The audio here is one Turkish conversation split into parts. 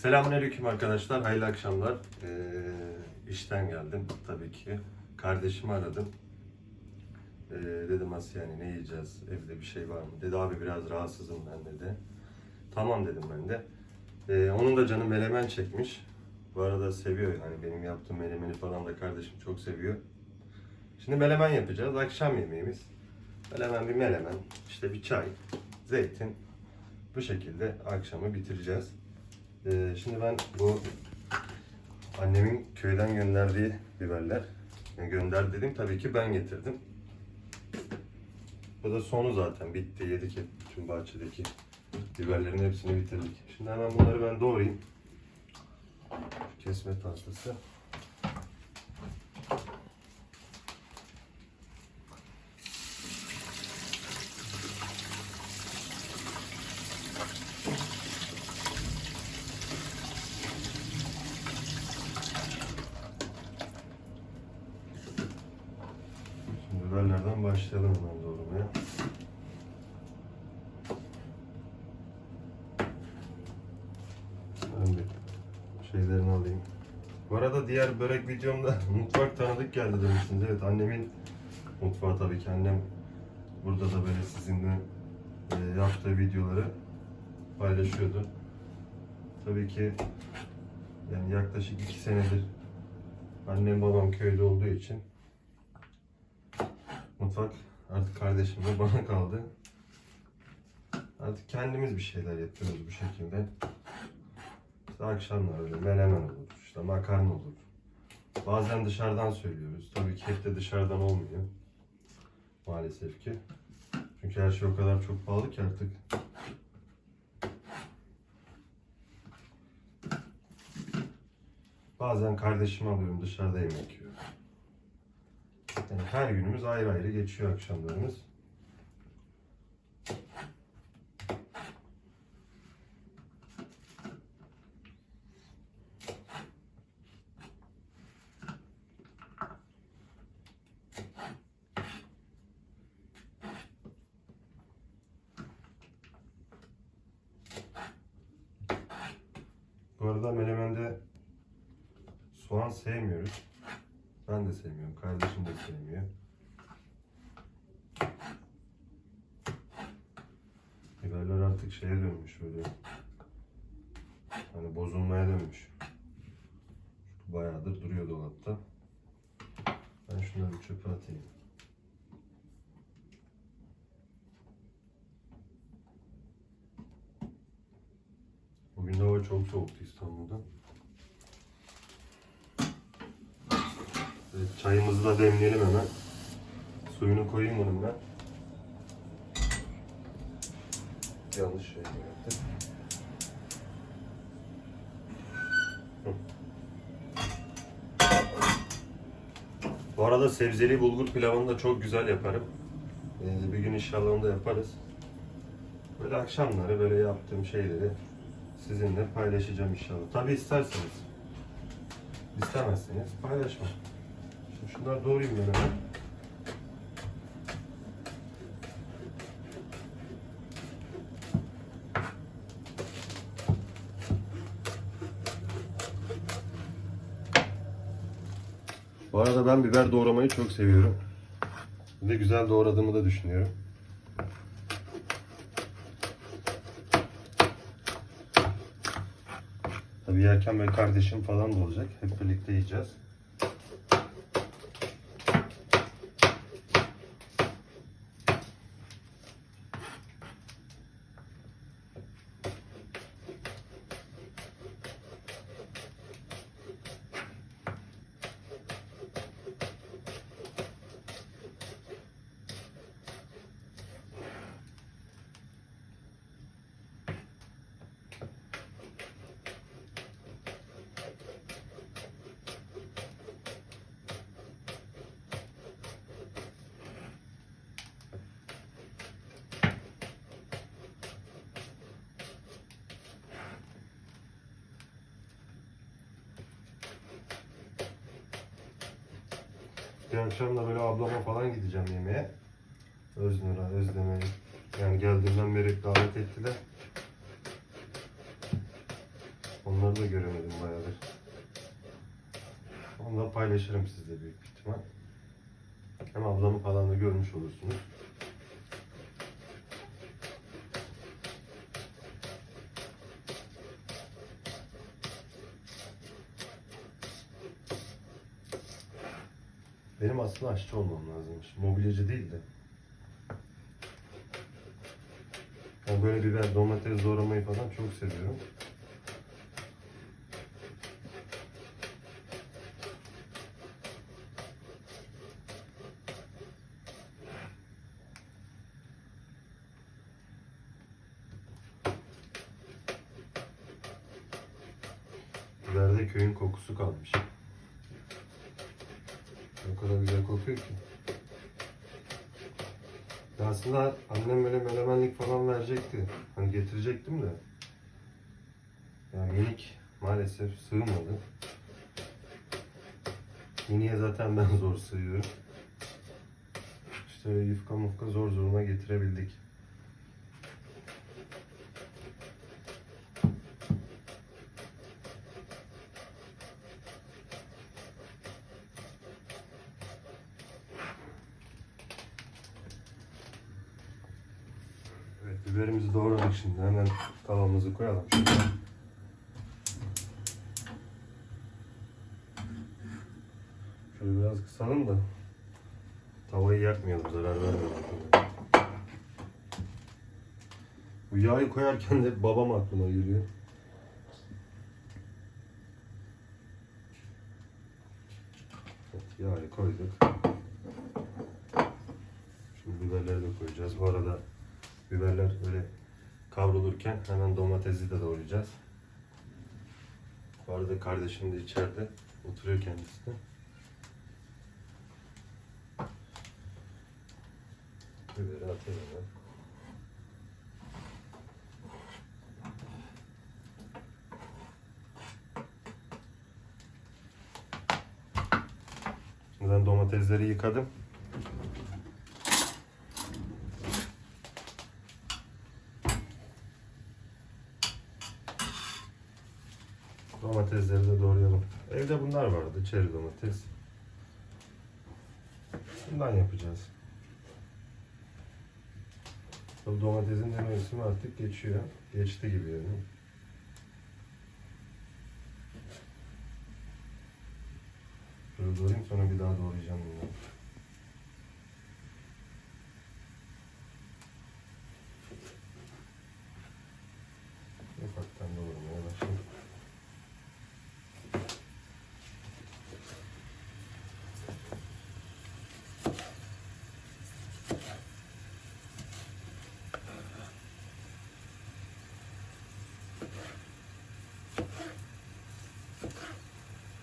Selamünaleyküm arkadaşlar, hayırlı akşamlar. Ee, işten geldim tabii ki. Kardeşimi aradım. Ee, dedim Asya yani ne yiyeceğiz, evde bir şey var mı? Dedi abi biraz rahatsızım ben dedi. Tamam dedim ben de. Ee, onun da canı melemen çekmiş. Bu arada seviyor yani benim yaptığım melemeni falan da kardeşim çok seviyor. Şimdi melemen yapacağız, akşam yemeğimiz. Melemen bir melemen, işte bir çay, zeytin. Bu şekilde akşamı bitireceğiz. Ee, şimdi ben bu annemin köyden gönderdiği biberler. Yani gönder dedim tabii ki ben getirdim. Bu da sonu zaten bitti. Yedik hep tüm bahçedeki biberlerin hepsini bitirdik. Şimdi hemen bunları ben doğrayayım. Kesme tahtası. Şimdi biberlerden başlayalım hemen doğramaya. Ben bir şeylerini alayım. Bu arada diğer börek videomda mutfak tanıdık geldi demişsiniz. Evet annemin mutfağı tabii ki annem burada da böyle sizinle e, yaptığı videoları paylaşıyordu. Tabii ki yani yaklaşık iki senedir annem babam köyde olduğu için Mutfak artık kardeşimle bana kaldı. Artık kendimiz bir şeyler yapıyoruz bu şekilde. İşte akşamlar öyle melemen olur, işte makarna olur. Bazen dışarıdan söylüyoruz. Tabii ki hep de dışarıdan olmuyor. Maalesef ki. Çünkü her şey o kadar çok pahalı ki artık. Bazen kardeşimi alıyorum dışarıda yemek. Yani her günümüz ayrı ayrı geçiyor akşamlarımız. Bu arada melemende soğan sevmiyoruz. Ben de sevmiyorum. Kardeşim de sevmiyor. Biberler artık şeye dönmüş böyle. Hani bozulmaya dönmüş. Çünkü bayağıdır duruyor dolapta. Ben şunları bir çöpe atayım. Bugün hava çok soğuktu İstanbul'da. Çayımızı da demleyelim hemen. Suyunu koyayım onun ben. Yanlış şey yaptım. Bu arada sebzeli bulgur pilavını da çok güzel yaparım. Ee, bir gün inşallah onu da yaparız. Böyle akşamları böyle yaptığım şeyleri sizinle paylaşacağım inşallah. Tabi isterseniz. İstemezseniz paylaşmam. Şimdi şunları doğrayayım ben hemen. Bu arada ben biber doğramayı çok seviyorum. Ve güzel doğradığımı da düşünüyorum. Tabii yerken böyle kardeşim falan da olacak. Hep birlikte yiyeceğiz. Bir akşam da böyle ablama falan gideceğim yemeğe. Öznur'a, Özlem'e. Yani geldiğimden beri davet ettiler. Onları da göremedim bayağıdır. Da paylaşırım sizle büyük ihtimal. Hem ablamı falan da görmüş olursunuz. Benim aslında aşçı olmam lazımmış. Mobilyacı değil de. Ben böyle biber, domates doğramayı falan çok seviyorum. Biberde köyün kokusu kalmış. O kadar güzel kokuyor ki. Ya aslında annem böyle menemenlik falan verecekti. Hani getirecektim de. Yani minik maalesef sığmadı. Miniye zaten ben zor sığıyorum. İşte yufka mufka zor zoruna getirebildik. Evet biberimizi doğradık şimdi. Hemen tavamızı koyalım. Şöyle. Kısalım da tavayı yakmayalım, zarar vermeyelim. Bu yağı koyarken de babam aklıma geliyor. Evet, yağı koyduk. Şimdi biberleri de koyacağız. Bu arada biberler böyle kavrulurken hemen domatesi de doğrayacağız. Bu arada kardeşim de içeride oturuyor kendisi de. Biberi atayım hemen. Şimdi ben domatesleri yıkadım. Domatesleri de doğrayalım. Evde bunlar vardı. Çeri domates. Bundan yapacağız. Bu domatesin de mevsimi artık geçiyor. Geçti gibi yani. Şöyle doğrayayım sonra bir daha doğrayacağım bunu.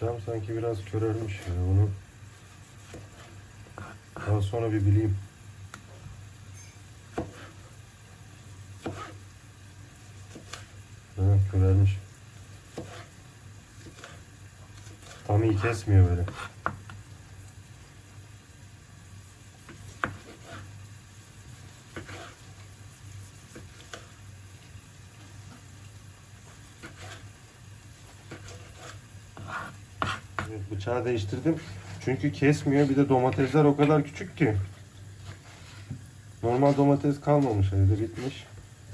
Cam sanki biraz körelmiş ya onu daha sonra bir bileyim. Evet körelmiş. Tam iyi kesmiyor böyle. Evet, bıçağı değiştirdim. Çünkü kesmiyor. Bir de domatesler o kadar küçük ki. Normal domates kalmamış evde bitmiş.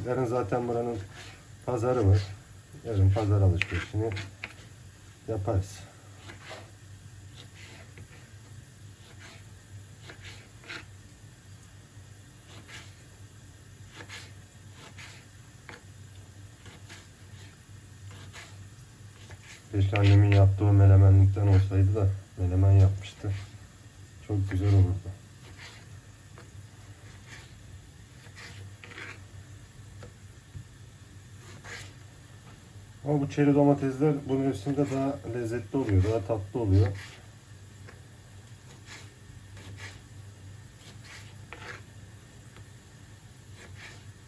Yarın zaten buranın pazarı var. Yarın pazar alışverişini yaparız. Keşke annemin yaptığı melemenlikten olsaydı da melemen yapmıştı. Çok güzel olurdu. Ama bu çeri domatesler bu mevsimde daha lezzetli oluyor, daha tatlı oluyor.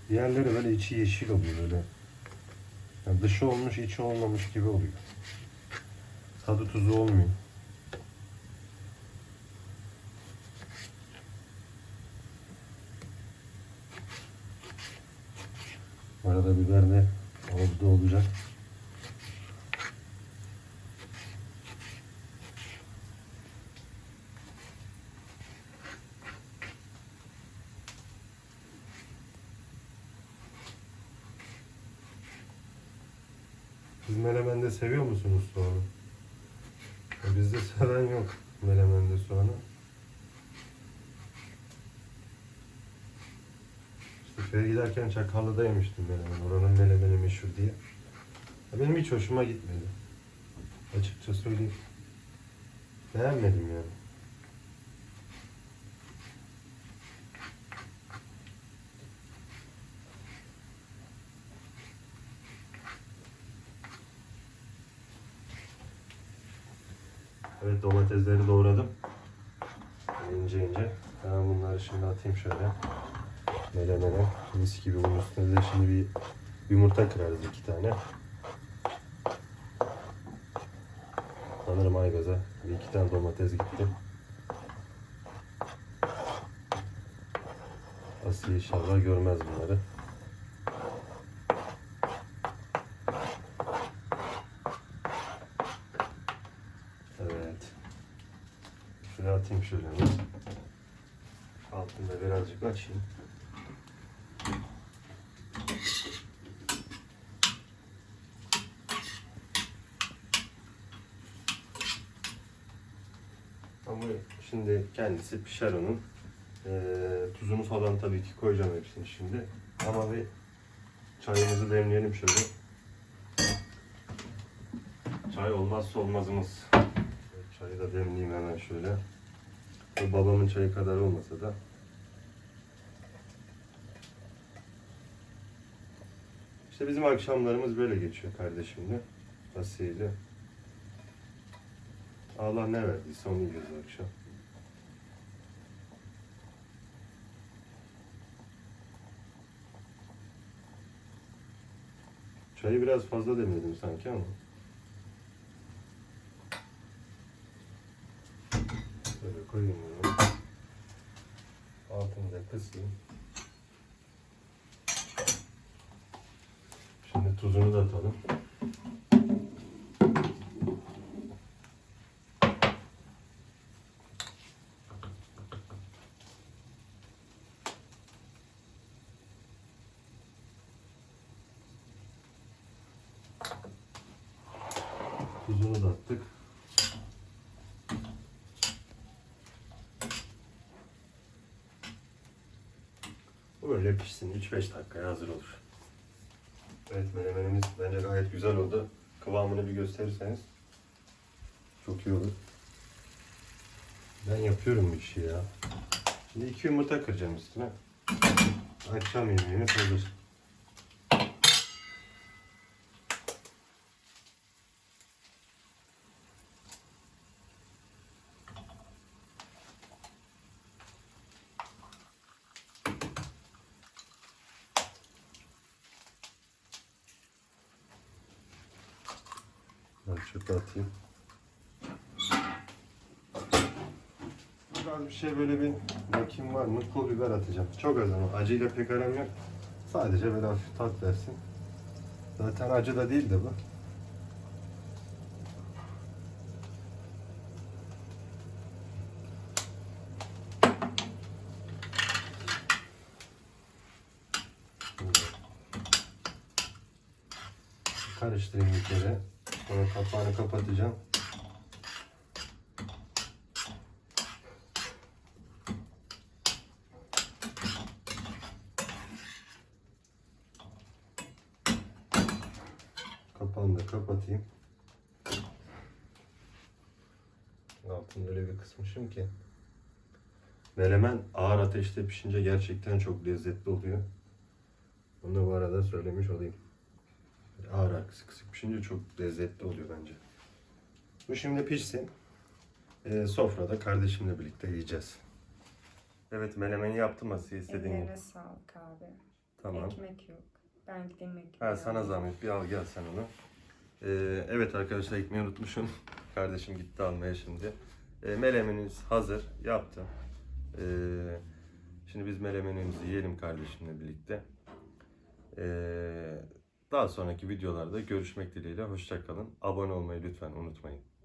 Diğerleri böyle içi yeşil oluyor böyle. Yani dışı olmuş, içi olmamış gibi oluyor. Tadı tuzu olmuyor. Arada biber de oldu olacak. Siz menemen de seviyor musunuz soğanı? Bizde seven yok melemende soğanı. İşte köye giderken Çakallı'da yemiştim melemen. Oranın melemeni meşhur diye. Ya benim hiç hoşuma gitmedi. Açıkça söyleyeyim. Beğenmedim yani. Domatesleri doğradım. İnce ince. Ben bunları şimdi atayım şöyle. Melemene. Mis gibi bunun üstüne de şimdi bir yumurta kırarız iki tane. Sanırım aygaza bir iki tane domates gitti. Asiye inşallah görmez bunları. Evet. Şuraya atayım şöyle. Altında birazcık açayım. Ama şimdi kendisi pişer onun. Ee, tuzunu falan tabii ki koyacağım hepsini şimdi. Ama bir çayımızı demleyelim şöyle. Çay olmazsa olmazımız. Çayı da demleyeyim hemen şöyle. Bu babamın çayı kadar olmasa da. İşte bizim akşamlarımız böyle geçiyor kardeşimle. Asiye'yle. Allah ne verdiyse onu yiyoruz akşam. Çayı biraz fazla demledim sanki ama. Böyle koyayım. Altını da kısayım. Şimdi tuzunu da atalım. Tuzunu da attık. Bu böyle pişsin. 3-5 dakikaya hazır olur. Evet menemenimiz bence gayet güzel oldu. Kıvamını bir gösterirseniz çok iyi olur. Ben yapıyorum bu işi ya. Şimdi iki yumurta kıracağım üstüne. Akşam yemeğimiz hazır. Ben çöpe atayım. Biraz bir şey böyle bir bakayım var mı? Pul biber atacağım. Çok az ama acıyla pek aram yok. Sadece böyle hafif tat versin. Zaten acı da değil de bu. Karıştırayım bir kere. Sonra kapağını kapatacağım. Kapağını da kapatayım. Altını öyle bir kısmışım ki. Melemen ağır ateşte pişince gerçekten çok lezzetli oluyor. Bunu bu arada söylemiş olayım. Ağır ağır kısık kısık pişince çok lezzetli oluyor bence. Bu şimdi pişsin. Ee, sofrada kardeşimle birlikte yiyeceğiz. Evet melemeni yaptım Asiye istediğin gibi. Ellerine sağlık abi. Tamam. Ekmek yok. Ben gideyim ekmek Ha, sana alayım. zahmet bir al gel sen onu. Ee, evet arkadaşlar ekmeği unutmuşum. Kardeşim gitti almaya şimdi. Ee, melemenimiz hazır. Yaptım. Ee, şimdi biz melemenimizi yiyelim kardeşimle birlikte. Ee, daha sonraki videolarda görüşmek dileğiyle. Hoşçakalın. Abone olmayı lütfen unutmayın.